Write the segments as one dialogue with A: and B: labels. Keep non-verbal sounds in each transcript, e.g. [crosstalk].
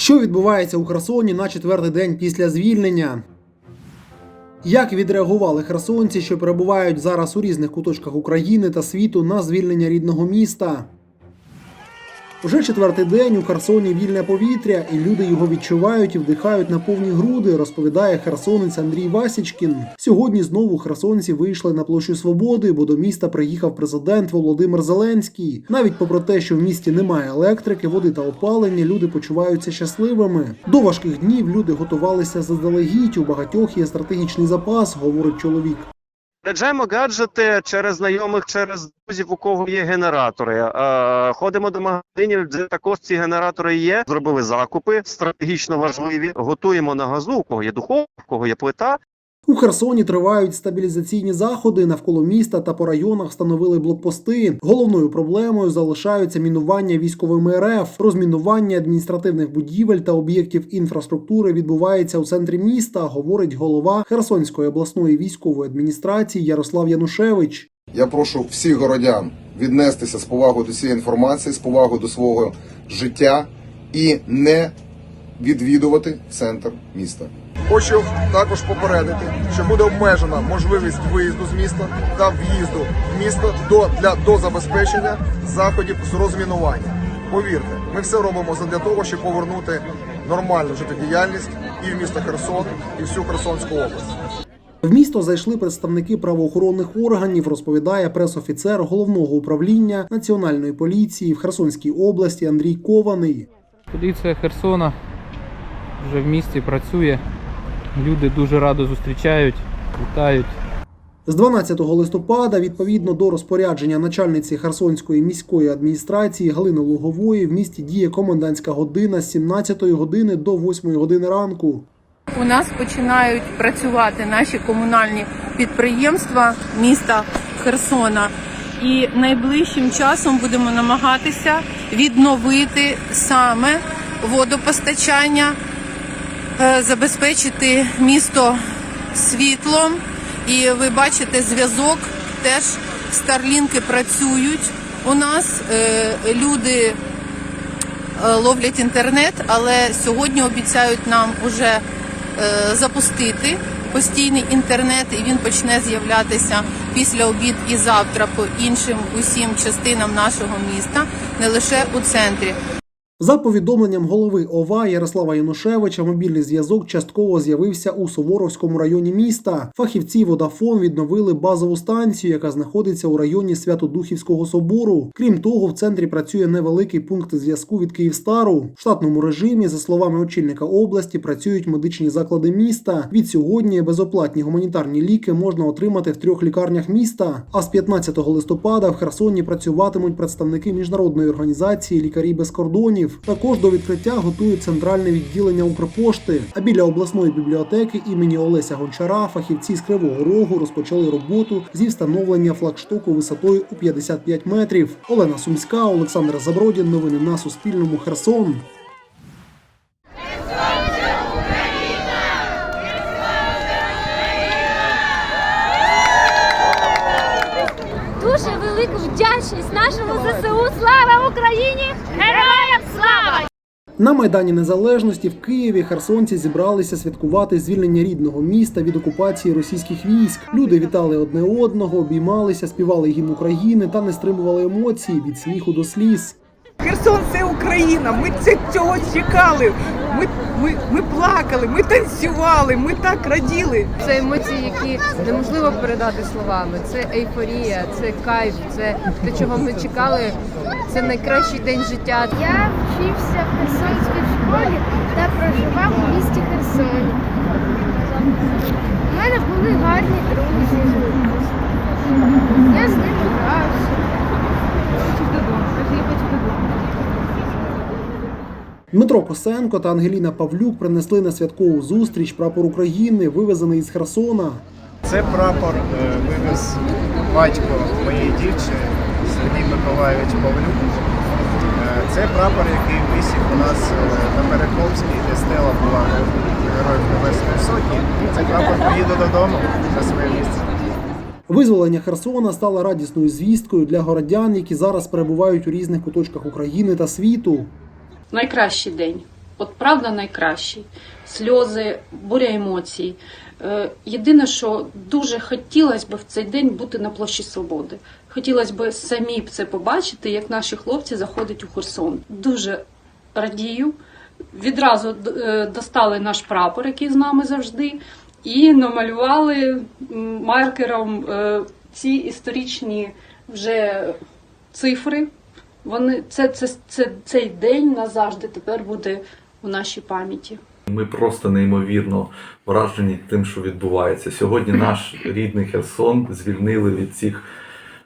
A: Що відбувається у Херсоні на четвертий день після звільнення? Як відреагували херсонці, що перебувають зараз у різних куточках України та світу на звільнення рідного міста? Уже четвертий день у Херсоні вільне повітря, і люди його відчувають і вдихають на повні груди, розповідає херсонець Андрій Васічкін. Сьогодні знову херсонці вийшли на площу Свободи, бо до міста приїхав президент Володимир Зеленський. Навіть попри те, що в місті немає електрики, води та опалення, люди почуваються щасливими. До важких днів люди готувалися заздалегідь. У багатьох є стратегічний запас, говорить чоловік.
B: Заряджаємо гаджети через знайомих, через друзів, у кого є генератори. Е, ходимо до магазинів, де також ці генератори є. Зробили закупи стратегічно важливі. Готуємо на газу, у кого є духовка, у кого є плита.
A: У Херсоні тривають стабілізаційні заходи навколо міста та по районах встановили блокпости. Головною проблемою залишаються мінування військовими РФ. Розмінування адміністративних будівель та об'єктів інфраструктури відбувається у центрі міста, говорить голова Херсонської обласної військової адміністрації Ярослав Янушевич.
C: Я прошу всіх городян віднестися з повагою до цієї інформації, з повагою до свого життя і не відвідувати центр міста. Хочу також попередити, що буде обмежена можливість виїзду з міста та в'їзду в місто до для до забезпечення заходів з розмінування. Повірте, ми все робимо для того, щоб повернути нормальну життєдіяльність і в місто Херсон, і всю Херсонську область.
A: В місто зайшли представники правоохоронних органів, розповідає пресофіцер головного управління національної поліції в Херсонській області Андрій Кований.
D: Поліція Херсона вже в місті працює. Люди дуже радо зустрічають, вітають.
A: З 12 листопада, відповідно до розпорядження начальниці Херсонської міської адміністрації Галини Лугової, в місті діє комендантська година з 17 години до 8 години ранку.
E: У нас починають працювати наші комунальні підприємства міста Херсона. І найближчим часом будемо намагатися відновити саме водопостачання, забезпечити місто світлом. І ви бачите зв'язок, теж старлінки працюють. У нас е, люди е, ловлять інтернет, але сьогодні обіцяють нам уже е, запустити постійний інтернет, і він почне з'являтися після обід і завтра по іншим усім частинам нашого міста, не лише у центрі.
A: За повідомленням голови ОВА Ярослава Янушевича, мобільний зв'язок частково з'явився у Суворовському районі міста. Фахівці Водафон відновили базову станцію, яка знаходиться у районі Святодухівського собору. Крім того, в центрі працює невеликий пункт зв'язку від Київстару. В штатному режимі, за словами очільника області, працюють медичні заклади міста. Від сьогодні безоплатні гуманітарні ліки можна отримати в трьох лікарнях міста. А з 15 листопада в Херсоні працюватимуть представники міжнародної організації Лікарі без кордонів. Також до відкриття готують центральне відділення Укрпошти. А біля обласної бібліотеки імені Олеся Гончара фахівці з Кривого Рогу розпочали роботу зі встановлення флагштоку висотою у 55 метрів. Олена Сумська, Олександр Забродін. Новини на Суспільному. Херсон.
F: Дуже велику вдячність нашому ЗСУ. Слава Україні! Героям слава!
A: На майдані Незалежності в Києві херсонці зібралися святкувати звільнення рідного міста від окупації російських військ. Люди вітали одне одного, обіймалися, співали гімн України та не стримували емоцій від сміху до сліз.
G: Херсон це Україна. Ми це цього чекали. Ми, ми, ми плакали, ми танцювали, ми так раділи.
H: Це емоції, які неможливо передати словами. Це ейфорія, це кайф, це те, чого ми чекали. Це найкращий день життя.
F: Я вчився в Херсонській школі та проживав у місті Херсоні. У мене були гарні друзі. Я з ними грався.
A: Дмитро Косенко та Ангеліна Павлюк принесли на святкову зустріч прапор України, вивезений із Херсона.
I: Це прапор е, вивез батько моєї дівчини Сергій Миколайович Павлюк. Е, Це прапор, який висів у нас е, на Перекопській, де стела була Героїв Небесної Сотні. Цей прапор поїде додому на своє місце.
A: Визволення Херсона стало радісною звісткою для городян, які зараз перебувають у різних куточках України та світу.
J: Найкращий день. от правда найкращий. Сльози, буря емоцій. Е, Єдине, що дуже хотілося б в цей день бути на площі Свободи. Хотілося б самі це побачити, як наші хлопці заходять у Херсон. Дуже радію. Відразу е, достали наш прапор, який з нами завжди, і намалювали маркером е, ці історичні вже цифри. Вони це, це, це цей день назавжди тепер буде у нашій пам'яті.
K: Ми просто неймовірно вражені тим, що відбувається. Сьогодні наш [laughs] рідний Херсон звільнили від цих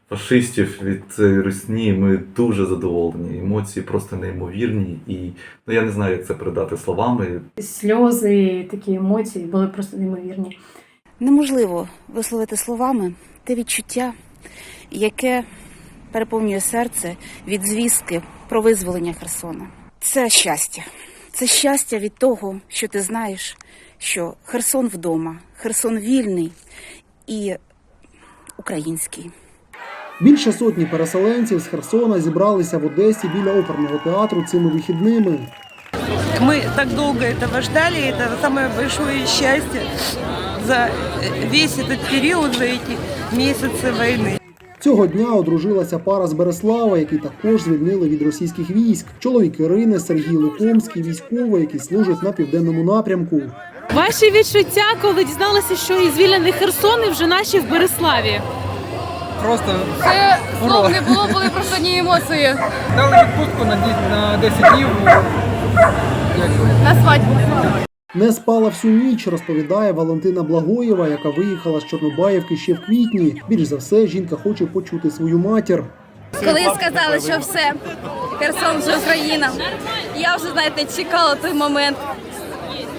K: фашистів, від цієї русні. Ми дуже задоволені. Емоції просто неймовірні. І ну я не знаю, як це передати словами.
L: Сльози, такі емоції були просто неймовірні.
M: Неможливо висловити словами те відчуття, яке переповнює серце від звістки про визволення Херсона. Це щастя. Це щастя від того, що ти знаєш, що Херсон вдома, Херсон вільний і український.
A: Більше сотні переселенців з Херсона зібралися в Одесі біля оперного театру цими вихідними.
G: Мы так долго этого ждали, это самое большое счастье за весь этот период, за эти месяцы войны.
A: Цього дня одружилася пара з Береслава, який також звільнили від російських військ. Чоловік Ірини Сергій Лукомський, військовий, який служить на південному напрямку.
L: Ваші відчуття, коли дізналися, що і звільнений Херсон, вже наші в Береславі.
D: Просто
L: Це слов не було, були просто одні емоції.
D: дали відпустку на, на 10 днів.
L: На свадьбу.
A: Не спала всю ніч, розповідає Валентина Благоєва, яка виїхала з Чорнобаївки ще в квітні. Більш за все, жінка хоче почути свою матір.
F: Коли сказали, що все, Херсон вже Україна, я вже, знаєте, чекала той момент,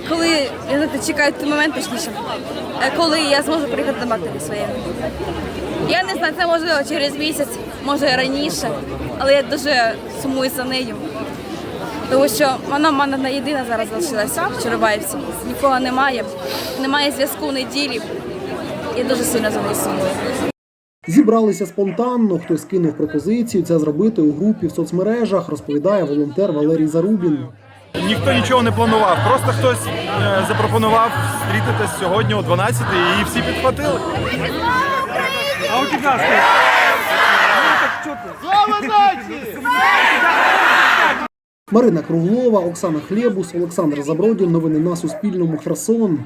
F: коли, я знаєте, чекаю той момент, точніше, е, коли я зможу приїхати до матері своєї. Я не знаю, це можливо через місяць, може раніше, але я дуже сумую за нею. Тому що вона в мене єдина зараз залишилася в Чорнобаївці. Нікого немає, немає зв'язку неділі. Я дуже сильно за нею сумую.
A: Зібралися спонтанно. Хтось кинув пропозицію це зробити у групі в соцмережах, розповідає волонтер Валерій Зарубін.
I: Ніхто нічого не планував, просто хтось е, запропонував зустрітися сьогодні о 12-й і всі підхватили. А у тебе
A: Марина Круглова, Оксана Хлєбус, Олександр Забродін. Новини на Суспільному. Херсон.